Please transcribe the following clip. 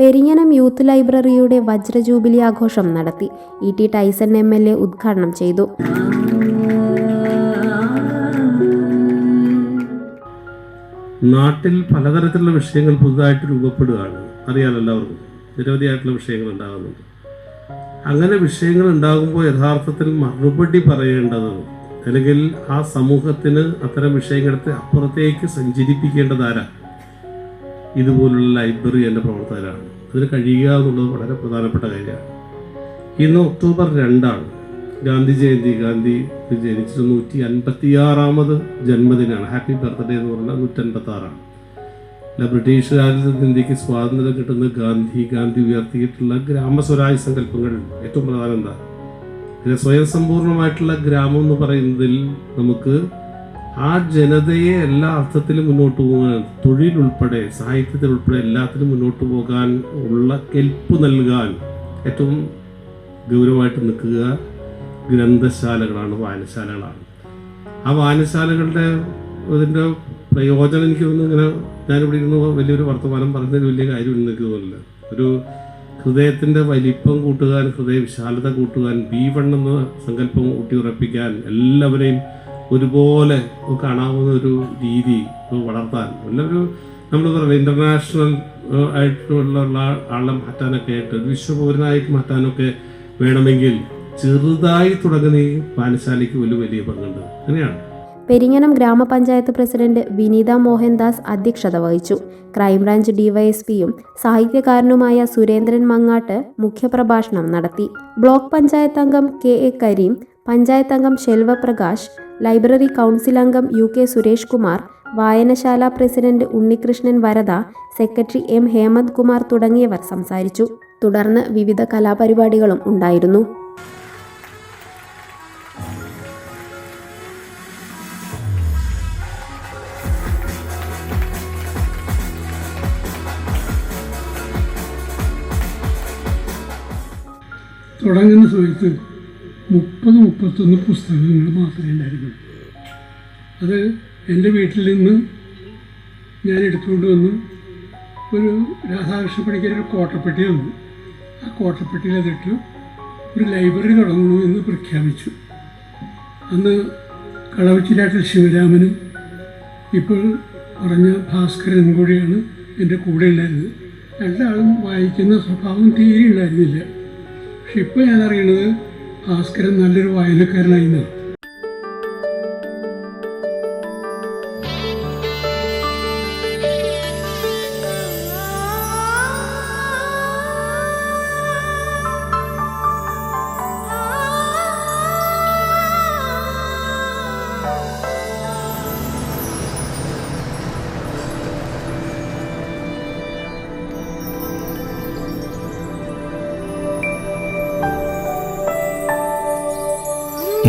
Perinjanam youth ലൈബ്രറിയുടെ വജ്രജൂബിലി ആഘോഷം നടത്തി. E. T. Taison M. L. A ഉദ്ഘാടനം ചെയ്തു. നാട്ടിൽ പലതരത്തിലുള്ള വിഷയങ്ങൾ പുതുതായിട്ട് രൂപപ്പെടുകയാണ്. അറിയാലോ എല്ലാവർക്കും. നിരവധിയായിട്ടുള്ള വിഷയങ്ങൾ ഉണ്ടാകുന്നുണ്ട്. അങ്ങനെ വിഷയങ്ങൾ ഉണ്ടാകുമ്പോൾ യഥാർത്ഥത്തിൽ മറുപടി പറയേണ്ടത് അല്ലെങ്കിൽ ആ സമൂഹത്തിന് അത്തരം വിഷയങ്ങളെടുത്ത് അപ്പുറത്തേക്ക് സഞ്ചരിപ്പിക്കേണ്ടത് ആരാ? ഇതുപോലുള്ള ലൈബ്രറി എന്റെ പ്രവർത്തകരാണ്. അതിന് കഴിയുക എന്നുള്ളത് വളരെ പ്രധാനപ്പെട്ട കാര്യമാണ്. ഇന്ന് ഒക്ടോബർ രണ്ടാണ് ഗാന്ധി ജയന്തി. ഗാന്ധി ജനിച്ചത് നൂറ്റി അൻപത്തിയാറാമത് ജന്മദിനമാണ്. ഹാപ്പി ബർത്ത്ഡേ എന്ന് പറഞ്ഞാൽ നൂറ്റൻപത്തി ആറാണ് അല്ല ബ്രിട്ടീഷുകാരിൽ നിന്ന് ഇന്ത്യയ്ക്ക് സ്വാതന്ത്ര്യം കിട്ടുന്ന ഗാന്ധി ഗാന്ധി ഉയർത്തിയിട്ടുള്ള ഗ്രാമസ്വരാജ് സങ്കല്പങ്ങൾ ഏറ്റവും പ്രധാനം എന്താ? പിന്നെ സ്വയം സമ്പൂർണമായിട്ടുള്ള ഗ്രാമം എന്ന് പറയുന്നതിൽ നമുക്ക് ആ ജനതയെ എല്ലാ അർത്ഥത്തിലും മുന്നോട്ട് പോകാൻ തൊഴിലുൾപ്പെടെ സാഹിത്യത്തിൽ ഉൾപ്പെടെ എല്ലാത്തിലും മുന്നോട്ട് പോകാൻ ഉള്ള കെൽപ്പ് നൽകാൻ ഏറ്റവും ഗൗരവമായിട്ട് നിൽക്കുക ഗ്രന്ഥശാലകളാണ് വായനശാലകളാണ്. ആ വായനശാലകളുടെ ഇതിന്റെ പ്രയോജനം എനിക്ക് തോന്നുന്നു ഇങ്ങനെ ഞാനിവിടെ ഇരുന്ന് വലിയൊരു വർത്തമാനം പറഞ്ഞതിന് വലിയ കാര്യമൊന്നും എനിക്ക് തോന്നുന്നില്ല. ഒരു ഹൃദയത്തിന്റെ വലിപ്പം കൂട്ടുവാൻ ഹൃദയ വിശാലത കൂട്ടുവാൻ ബി വൺ എന്ന സങ്കല്പം ഊട്ടിയുറപ്പിക്കാൻ എല്ലാവരെയും ഒരുപോലെ കാണാവുന്ന ഒരു രീതി വളർത്താൻ. നല്ലൊരു നമ്മൾ പറയുന്നത് ഇന്റർനാഷണൽ ആയിട്ടുള്ള ആളെ മാറ്റാനൊക്കെ ആയിട്ട് ഒരു വിശ്വപൗരനായിട്ട് മാറ്റാനൊക്കെ വേണമെങ്കിൽ ചെറുതായി തുടങ്ങുന്ന ഈ പാനശാലയ്ക്ക് വലിയ വലിയ പങ്കുണ്ട്. അങ്ങനെയാണ്. പെരിങ്ങനം ഗ്രാമപഞ്ചായത്ത് പ്രസിഡന്റ് വിനീത മോഹൻദാസ് അധ്യക്ഷത വഹിച്ചു. ക്രൈംബ്രാഞ്ച് ഡിവൈഎസ്പിയും സാഹിത്യകാരനുമായ സുരേന്ദ്രൻ മങ്ങാട്ട് മുഖ്യപ്രഭാഷണം നടത്തി. ബ്ലോക്ക് പഞ്ചായത്ത് അംഗം കെ എ കരീം പഞ്ചായത്ത് അംഗം ശെൽവപ്രകാശ് ലൈബ്രറി കൗൺസിൽ അംഗം യു കെ സുരേഷ് കുമാർ വായനശാല president Unnikrishnan Varada secretary M Hemanth Kumar തുടങ്ങിയവർ സംസാരിച്ചു. തുടർന്ന് വിവിധ കലാപരിപാടികളും ഉണ്ടായിരുന്നു. തുടങ്ങുന്ന സമയത്ത് മുപ്പത് മുപ്പത്തൊന്ന് പുസ്തകങ്ങൾ മാത്രമേ ഉണ്ടായിരുന്നുള്ളൂ. അത് എന്റെ വീട്ടിൽ നിന്ന് ഞാൻ എടുത്തുകൊണ്ട് വന്ന് ഒരു രാധാകൃഷ്ണ പണിക്കർ ഒരു കോട്ടപ്പെട്ടി തന്നു. ആ കോട്ടപ്പെട്ടിയിൽ അതിട്ട് ഒരു ലൈബ്രറി തുടങ്ങണമെന്ന് പ്രഖ്യാപിച്ചു. അന്ന് കളവച്ചിലാട്ടിൽ ശിവരാമനും ഇപ്പോൾ പറഞ്ഞ ഭാസ്കരൻ കൂടിയാണ് എന്റെ കൂടെ ഉണ്ടായിരുന്നത് രണ്ടാളും വായിക്കുന്ന സ്വഭാവം തീരെ ഉണ്ടായിരുന്നില്ല. പക്ഷെ ഇപ്പോൾ ഞാൻ അറിയണത് ഭാസ്കരൻ നല്ലൊരു വായനക്കാരനായി